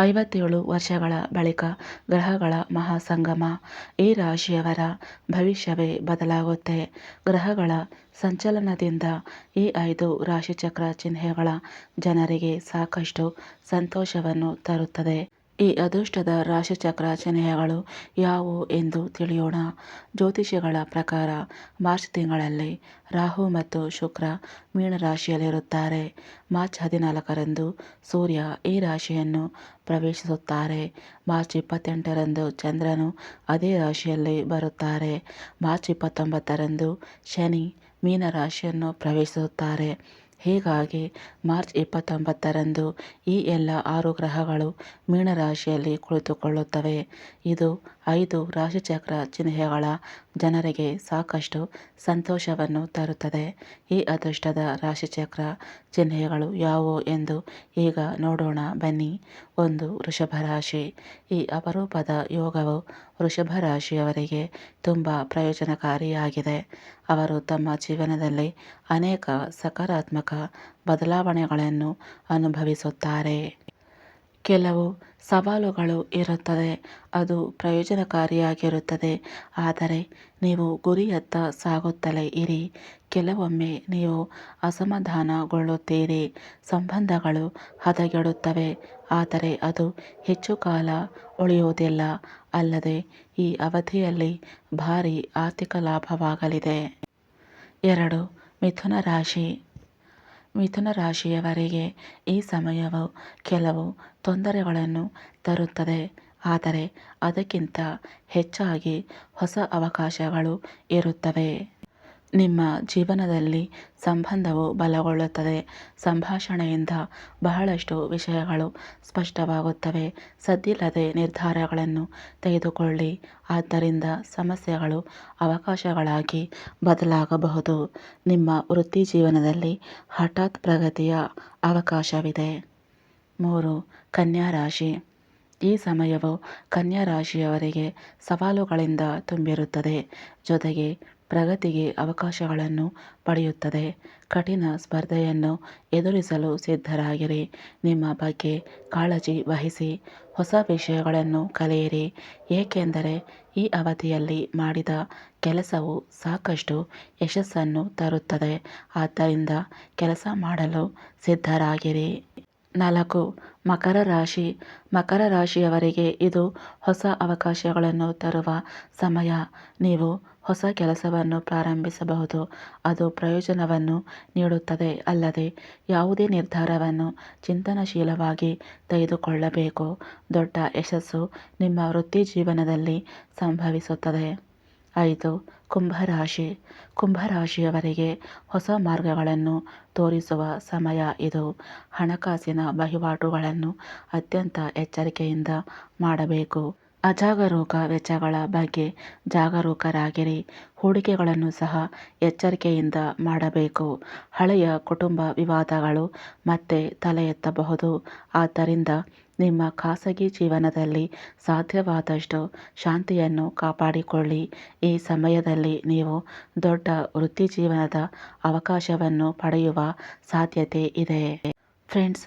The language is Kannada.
ಐವತ್ತೇಳು ವರ್ಷಗಳ ಬಳಿಕ ಗ್ರಹಗಳ ಮಹಾಸಂಗಮ ಈ ರಾಶಿಯವರ ಭವಿಷ್ಯವೇ ಬದಲಾಗುತ್ತೆ. ಗ್ರಹಗಳ ಸಂಚಲನದಿಂದ ಈ ಐದು ರಾಶಿಚಕ್ರ ಚಿಹ್ನೆಗಳ ಜನರಿಗೆ ಸಾಕಷ್ಟು ಸಂತೋಷವನ್ನು ತರುತ್ತದೆ. ಈ ಅದೃಷ್ಟದ ರಾಶಿಚಕ್ರ ಚಿಹ್ನೆಗಳು ಯಾವುವು ಎಂದು ತಿಳಿಯೋಣ. ಜ್ಯೋತಿಷಿಗಳ ಪ್ರಕಾರ ಮಾರ್ಚ್ ತಿಂಗಳಲ್ಲಿ ರಾಹು ಮತ್ತು ಶುಕ್ರ ಮೀನ ರಾಶಿಯಲ್ಲಿರುತ್ತಾರೆ. ಮಾರ್ಚ್ ಹದಿನಾಲ್ಕರಂದು ಸೂರ್ಯ ಈ ರಾಶಿಯನ್ನು ಪ್ರವೇಶಿಸುತ್ತಾರೆ. ಮಾರ್ಚ್ ಇಪ್ಪತ್ತೆಂಟರಂದು ಚಂದ್ರನು ಅದೇ ರಾಶಿಯಲ್ಲಿ ಬರುತ್ತಾರೆ. ಮಾರ್ಚ್ ಇಪ್ಪತ್ತೊಂಬತ್ತರಂದು ಶನಿ ಮೀನ ರಾಶಿಯನ್ನು ಪ್ರವೇಶಿಸುತ್ತಾರೆ. ಹೀಗಾಗಿ ಮಾರ್ಚ್ ಇಪ್ಪತ್ತೊಂಬತ್ತರಂದು ಈ ಎಲ್ಲ ಆರು ಗ್ರಹಗಳು ಮೀನರಾಶಿಯಲ್ಲಿ ಕುಳಿತುಕೊಳ್ಳುತ್ತವೆ. ಇದು ಐದು ರಾಶಿಚಕ್ರ ಚಿಹ್ನೆಗಳ ಜನರಿಗೆ ಸಾಕಷ್ಟು ಸಂತೋಷವನ್ನು ತರುತ್ತದೆ. ಈ ಅದೃಷ್ಟದ ರಾಶಿಚಕ್ರ ಚಿಹ್ನೆಗಳು ಯಾವುವು ಎಂದು ಈಗ ನೋಡೋಣ ಬನ್ನಿ. ಒಂದು ವೃಷಭ ರಾಶಿ. ಈ ಅಪರೂಪದ ಯೋಗವು ವೃಷಭ ರಾಶಿಯವರಿಗೆ ತುಂಬ ಪ್ರಯೋಜನಕಾರಿಯಾಗಿದೆ. ಅವರು ತಮ್ಮ ಜೀವನದಲ್ಲಿ ಅನೇಕ ಸಕಾರಾತ್ಮಕ ಬದಲಾವಣೆಗಳನ್ನು ಅನುಭವಿಸುತ್ತಾರೆ. ಕೆಲವು ಸವಾಲುಗಳು ಇರುತ್ತದೆ. ಅದು ಪ್ರಯೋಜನಕಾರಿಯಾಗಿರುತ್ತದೆ. ಆದರೆ ನೀವು ಗುರಿಯತ್ತ ಸಾಗುತ್ತಲೇ ಇರಿ. ಕೆಲವೊಮ್ಮೆ ನೀವು ಅಸಮಾಧಾನಗೊಳ್ಳುತ್ತೀರಿ. ಸಂಬಂಧಗಳು ಹದಗೆಡುತ್ತವೆ. ಆದರೆ ಅದು ಹೆಚ್ಚು ಕಾಲ ಉಳಿಯುವುದಿಲ್ಲ. ಅಲ್ಲದೆ ಈ ಅವಧಿಯಲ್ಲಿ ಭಾರೀ ಆರ್ಥಿಕ ಲಾಭವಾಗಲಿದೆ. ಎರಡು ಮಿಥುನ ರಾಶಿ. ಮಿಥುನ ರಾಶಿಯವರಿಗೆ ಈ ಸಮಯವು ಕೆಲವು ತೊಂದರೆಗಳನ್ನು ತರುತ್ತದೆ. ಆದರೆ ಅದಕ್ಕಿಂತ ಹೆಚ್ಚಾಗಿ ಹೊಸ ಅವಕಾಶಗಳು ಇರುತ್ತವೆ. ನಿಮ್ಮ ಜೀವನದಲ್ಲಿ ಸಂಬಂಧವು ಬಲಗೊಳ್ಳುತ್ತದೆ. ಸಂಭಾಷಣೆಯಿಂದ ಬಹಳಷ್ಟು ವಿಷಯಗಳು ಸ್ಪಷ್ಟವಾಗುತ್ತವೆ. ಸದ್ದಿಲ್ಲದೆ ನಿರ್ಧಾರಗಳನ್ನು ತೆಗೆದುಕೊಳ್ಳಿ. ಆದ್ದರಿಂದ ಸಮಸ್ಯೆಗಳು ಅವಕಾಶಗಳಾಗಿ ಬದಲಾಗಬಹುದು. ನಿಮ್ಮ ವೃತ್ತಿ ಜೀವನದಲ್ಲಿ ಹಠಾತ್ ಪ್ರಗತಿಯ ಅವಕಾಶವಿದೆ. ಮೂರು, ಕನ್ಯಾ ರಾಶಿ. ಈ ಸಮಯವು ಕನ್ಯಾ ರಾಶಿಯವರಿಗೆ ಸವಾಲುಗಳಿಂದ ತುಂಬಿರುತ್ತದೆ. ಜೊತೆಗೆ ಪ್ರಗತಿಗೆ ಅವಕಾಶಗಳನ್ನು ಪಡೆಯುತ್ತದೆ. ಕಠಿಣ ಸ್ಪರ್ಧೆಯನ್ನು ಎದುರಿಸಲು ಸಿದ್ಧರಾಗಿರಿ. ನಿಮ್ಮ ಬಗ್ಗೆ ಕಾಳಜಿ ವಹಿಸಿ. ಹೊಸ ವಿಷಯಗಳನ್ನು ಕಲಿಯಿರಿ. ಏಕೆಂದರೆ ಈ ಅವಧಿಯಲ್ಲಿ ಮಾಡಿದ ಕೆಲಸವು ಸಾಕಷ್ಟು ಯಶಸ್ಸನ್ನು ತರುತ್ತದೆ. ಆದ್ದರಿಂದ ಕೆಲಸ ಮಾಡಲು ಸಿದ್ಧರಾಗಿರಿ. ನಾಲ್ಕು. ಮಕರ ರಾಶಿ. ಮಕರ ರಾಶಿಯವರಿಗೆ ಇದು ಹೊಸ ಅವಕಾಶಗಳನ್ನು ತರುವ ಸಮಯ. ನೀವು ಹೊಸ ಕೆಲಸವನ್ನು ಪ್ರಾರಂಭಿಸಬಹುದು. ಅದು ಪ್ರಯೋಜನವನ್ನು ನೀಡುತ್ತದೆ. ಅಲ್ಲದೆ, ಯಾವುದೇ ನಿರ್ಧಾರವನ್ನು ಚಿಂತನಶೀಲವಾಗಿ ತೆಗೆದುಕೊಳ್ಳಬೇಕು. ದೊಡ್ಡ ಯಶಸ್ಸು ನಿಮ್ಮ ವೃತ್ತಿ ಜೀವನದಲ್ಲಿ ಸಂಭವಿಸುತ್ತದೆ. ಐದು, ಕುಂಭರಾಶಿ. ಕುಂಭರಾಶಿಯವರಿಗೆ ಹೊಸ ಮಾರ್ಗಗಳನ್ನು ತೋರಿಸುವ ಸಮಯ ಇದು. ಹಣಕಾಸಿನ ವಹಿವಾಟುಗಳನ್ನು ಅತ್ಯಂತ ಎಚ್ಚರಿಕೆಯಿಂದ ಮಾಡಬೇಕು. ಅಜಾಗರೂಕ ವೆಚ್ಚಗಳ ಬಗ್ಗೆ ಜಾಗರೂಕರಾಗಿರಿ. ಹೂಡಿಕೆಗಳನ್ನು ಸಹ ಎಚ್ಚರಿಕೆಯಿಂದ ಮಾಡಬೇಕು. ಹಳೆಯ ಕುಟುಂಬ ವಿವಾದಗಳು ಮತ್ತೆ ತಲೆ ಎತ್ತಬಹುದು ಆದ್ದರಿಂದ ನಿಮ್ಮ ಖಾಸಗಿ ಜೀವನದಲ್ಲಿ ಸಾಧ್ಯವಾದಷ್ಟು ಶಾಂತಿಯನ್ನು ಕಾಪಾಡಿಕೊಳ್ಳಿ. ಈ ಸಮಯದಲ್ಲಿ ನೀವು ದೊಡ್ಡ ವೃತ್ತಿಜೀವನದ ಅವಕಾಶವನ್ನು ಪಡೆಯುವ ಸಾಧ್ಯತೆ ಇದೆ. ಫ್ರೆಂಡ್ಸ್